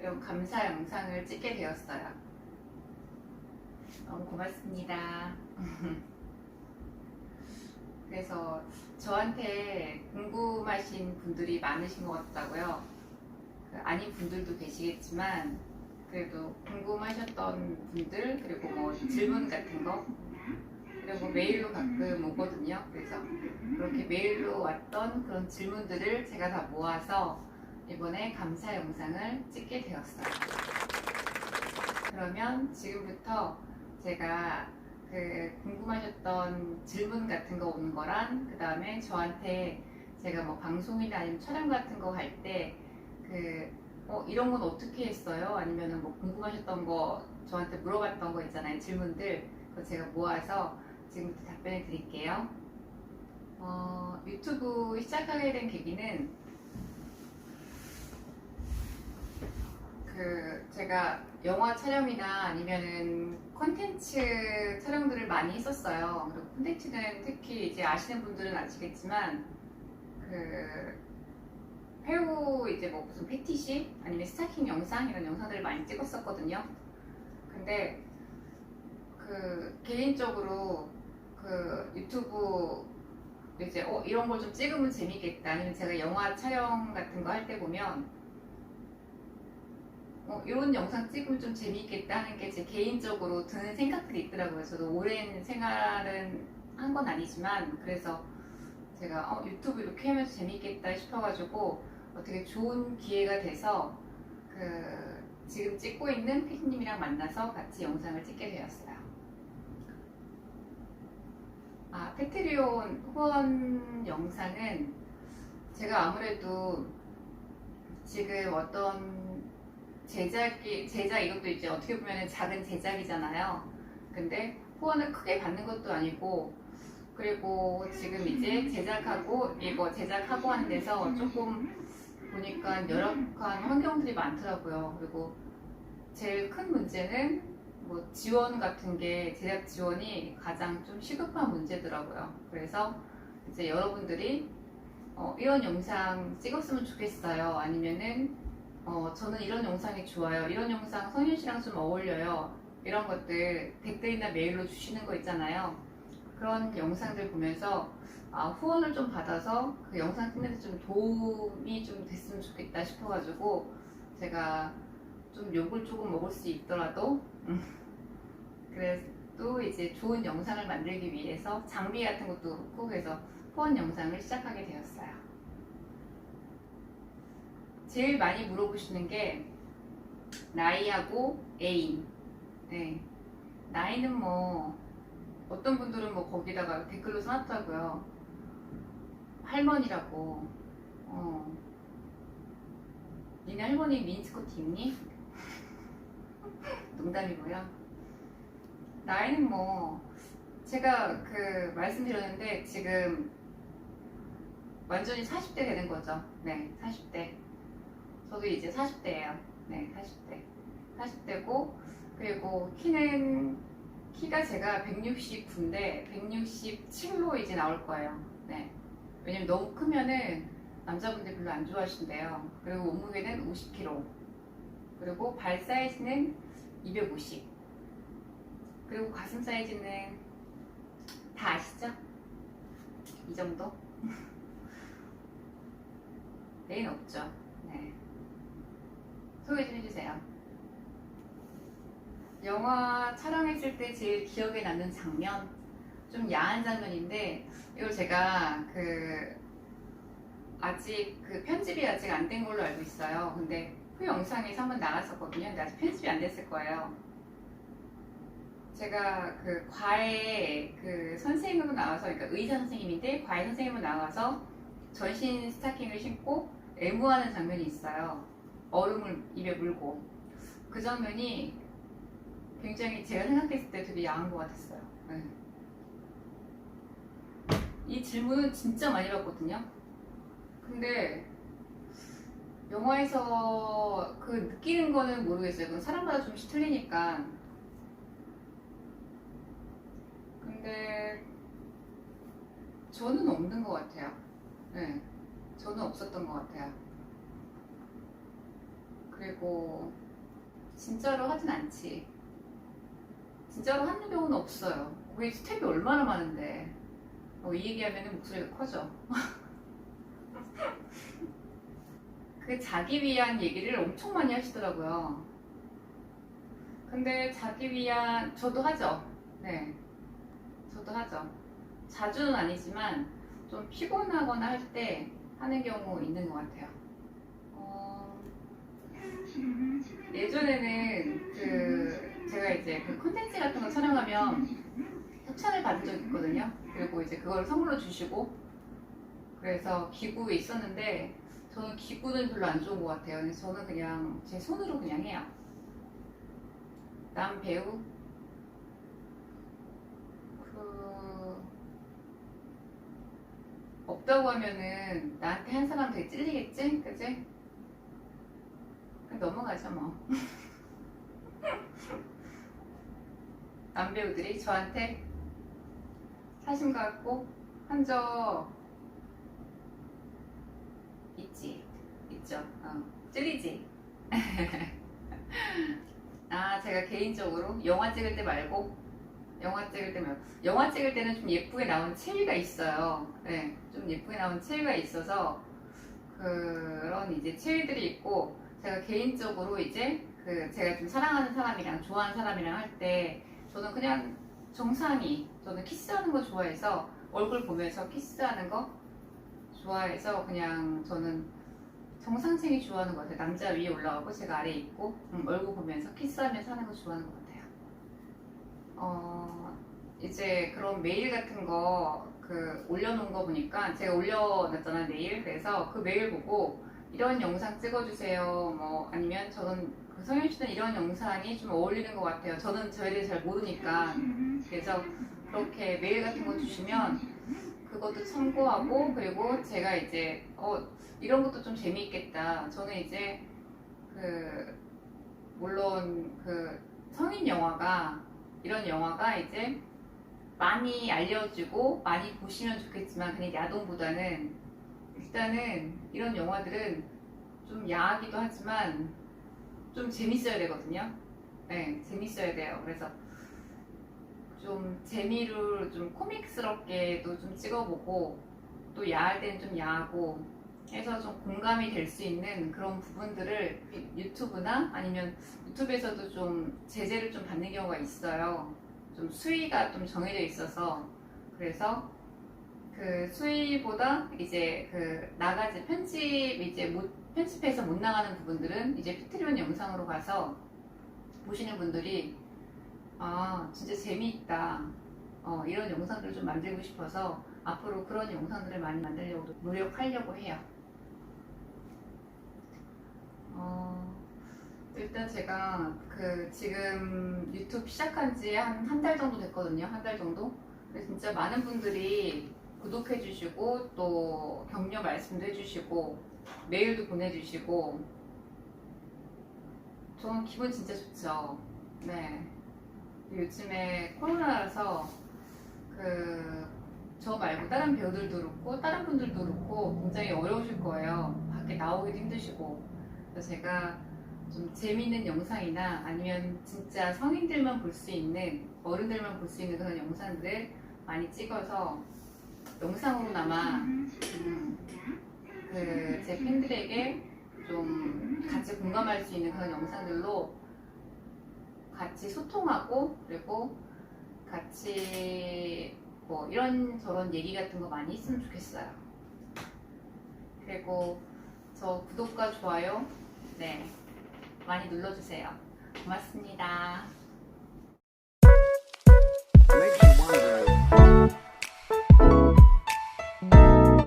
이런 감사 영상을 찍게 되었어요. 너무 고맙습니다. 그래서 저한테 궁금하신 분들이 많으신 것 같다고요. 그 아닌 분들도 계시겠지만 그래도 궁금하셨던 분들 그리고 뭐 질문 같은 거 그리고 메일로 가끔 오거든요. 그래서 그렇게 메일로 왔던 그런 질문들을 제가 다 모아서 이번에 감사 영상을 찍게 되었어요. 그러면 지금부터 제가 그 궁금하셨던 질문 같은 거 오는 거랑 그 다음에 저한테 제가 뭐 방송이나 아니면 촬영 같은 거 할 때그 어, 이런 건 어떻게 했어요? 아니면은 뭐 궁금하셨던 거 저한테 물어봤던 거 있잖아요 질문들 그거 제가 모아서 지금부터 답변해 드릴게요. 어, 유튜브 시작하게 된 계기는 그 제가 영화 촬영이나 아니면은 콘텐츠 촬영들을 많이 했었어요. 그리고 콘텐츠는 특히 이제 아시는 분들은 아시겠지만 그 배우 이제 뭐 무슨 패티시 아니면 스타킹 영상 이런 영상들을 많이 찍었었거든요. 근데 그 개인적으로 그 유튜브 이제 어 이런 걸 좀 찍으면 재밌겠다 아니면 제가 영화 촬영 같은 거 할 때 보면 어, 이런 영상 찍으면 좀 재미있겠다 하는 게 제 개인적으로 드는 생각들이 있더라고요. 저도 오랜 생활은 한 건 아니지만 그래서 제가 어, 유튜브 이렇게 하면 재미있겠다 싶어가지고 어떻게 좋은 기회가 돼서 그 지금 찍고 있는 피디님이랑 만나서 같이 영상을 찍게 되었어요. 아, 페트리온 후원 영상은 제가 아무래도 지금 어떤 제작이, 제작 이것도 이제 어떻게 보면 작은 제작이잖아요. 근데 후원을 크게 받는 것도 아니고, 그리고 지금 이제 제작하고, 이거 제작하고 하는 데서 조금 보니까 열악한 환경들이 많더라고요. 그리고 제일 큰 문제는 뭐 지원 같은 게 제작 지원이 가장 좀 시급한 문제더라고요. 그래서 이제 여러분들이 어, 이런 영상 찍었으면 좋겠어요. 아니면은 어, 저는 이런 영상이 좋아요. 이런 영상 성현 씨랑 좀 어울려요. 이런 것들 댓글이나 메일로 주시는 거 있잖아요. 그런 영상들 보면서 아, 후원을 좀 받아서 그 영상 데좀 도움이 좀 됐으면 좋겠다 싶어가지고 제가 좀 욕을 조금 먹을 수 있더라도 음, 그래도 이제 좋은 영상을 만들기 위해서 장비 같은 것도 그렇고 그래서 후원 영상을 시작하게 되었어요. 제일 많이 물어보시는 게 나이하고 애인. 네. 나이는 뭐 어떤 분들은 뭐 거기다가 댓글로 써놨다고요. 할머니라고. 어. 니네 할머니 미니스커트 입니? 농담이고요. 나이는 뭐 제가 그 말씀드렸는데 지금 완전히 40대 되는 거죠. 네, 40대. 저도 이제 40대예요. 네, 40대. 40대고 그리고 키는 키가 제가 169인데 167로 이제 나올 거예요. 네. 왜냐면 너무 크면은 남자분들 별로 안 좋아하신대요. 그리고 몸무게는 50kg. 그리고 발 사이즈는 250. 그리고 가슴 사이즈는 다 아시죠? 이 정도? 내일 없죠. 네. 소개 좀 해주세요. 영화 촬영했을 때 제일 기억에 남는 장면? 좀 야한 장면인데, 이걸 제가 그, 아직 그 편집이 아직 안 된 걸로 알고 있어요. 근데 그 영상에서 한번 나갔었거든요. 근데 아직 편집이 안 됐을 거예요. 제가 그 과외 그 선생님으로 나와서, 그러니까 의사 선생님인데 과외 선생님으로 나와서 전신 스타킹을 신고 애무하는 장면이 있어요. 얼음을 입에 물고. 그 장면이 굉장히 제가 생각했을 때 되게 야한 것 같았어요. 네. 이 질문은 진짜 많이 받거든요. 근데 영화에서 그 느끼는 거는 모르겠어요. 그건 사람마다 좀씩 틀리니까. 근데 저는 없는 것 같아요. 네, 저는 없었던 것 같아요. 그리고 진짜로 하진 않지. 진짜로 하는 경우는 없어요. 거기 스텝이 얼마나 많은데. 어, 이 얘기하면 목소리가 커져. 그 자기 위한 얘기를 엄청 많이 하시더라고요. 근데 자기 위한, 저도 하죠. 네. 저도 하죠. 자주는 아니지만 좀 피곤하거나 할 때 하는 경우 있는 것 같아요. 어, 예전에는 그 제가 이제 그 콘텐츠 같은 거 촬영하면 협찬을 받은 적이 있거든요. 그리고 이제 그걸 선물로 주시고 그래서 기구에 있었는데 저는 기구는 별로 안 좋은 것 같아요. 그래서 저는 그냥 제 손으로 그냥 해요. 남 배우 그 없다고 하면은 나한테 한 사람 되게 찔리겠지? 그지? 넘어가죠 뭐. 남 배우들이 저한테 사심 갖고 한 적 있지? 있죠? 어. 찔리지? 아 제가 개인적으로 영화 찍을 때 말고 영화 찍을 때 말고 영화 찍을 때는 좀 예쁘게 나온 체위가 있어요. 네, 좀 예쁘게 나온 체위가 있어서 그런 이제 체위들이 있고 제가 개인적으로 이제 그 제가 좀 사랑하는 사람이랑 좋아하는 사람이랑 할 때 저는 그냥 정상이 저는 키스하는 거 좋아해서 얼굴 보면서 키스하는 거 좋아해서 그냥 저는 정상생이 좋아하는 것 같아요. 남자 위에 올라가고 제가 아래에 있고 음, 얼굴 보면서 키스하면서 하는 거 좋아하는 것 같아요. 어 이제 그런 메일 같은 거 그 올려놓은 거 보니까 제가 올려놨잖아요 메일 그래서 그 메일 보고 이런 영상 찍어주세요 뭐 아니면 저는 그 성현 씨는 이런 영상이 좀 어울리는 것 같아요. 저는 대해 잘 모르니까 그래서 그렇게 메일 같은 거 주시면 그것도 참고하고 그리고 제가 이제 어 이런 것도 좀 재미있겠다. 저는 이제 그 물론 그 성인 영화가 이런 영화가 이제 많이 알려지고 많이 보시면 좋겠지만 그냥 야동보다는 일단은 이런 영화들은 좀 야하기도 하지만 좀 재밌어야 되거든요. 네, 재밌어야 돼요. 그래서 좀 재미를 좀 코믹스럽게도 좀 찍어보고 또 야할 때는 좀 야하고 해서 좀 공감이 될 수 있는 그런 부분들을 유튜브나 아니면 유튜브에서도 좀 제재를 좀 받는 경우가 있어요. 좀 수위가 좀 정해져 있어서 그래서 그 수위보다 이제 그 나가지 편집 이제 못 편집해서 못 나가는 부분들은 이제 피트리온 영상으로 가서 보시는 분들이 아 진짜 재미있다 어, 이런 영상들을 좀 만들고 싶어서 앞으로 그런 영상들을 많이 만들려고 노력하려고 해요. 어, 일단 제가 그 지금 유튜브 시작한 지 한 한 달 정도 됐거든요. 한 달 정도. 근데 진짜 많은 분들이 구독해 주시고 또 격려 말씀도 해주시고 메일도 보내주시고 저는 기분 진짜 좋죠. 네. 요즘에 코로나라서 그 저 말고 다른 배우들도 그렇고 다른 분들도 그렇고 굉장히 어려우실 거예요. 밖에 나오기도 힘드시고 그래서 제가 좀 재미있는 영상이나 아니면 진짜 성인들만 볼 수 있는 어른들만 볼 수 있는 그런 영상들을 많이 찍어서 영상으로나마 음, 그제 팬들에게 좀 같이 공감할 수 있는 그런 영상들로 같이 소통하고 그리고 같이 뭐 이런 저런 얘기 같은 거 많이 했으면 좋겠어요. 그리고 저 구독과 좋아요 네 많이 눌러주세요. 고맙습니다.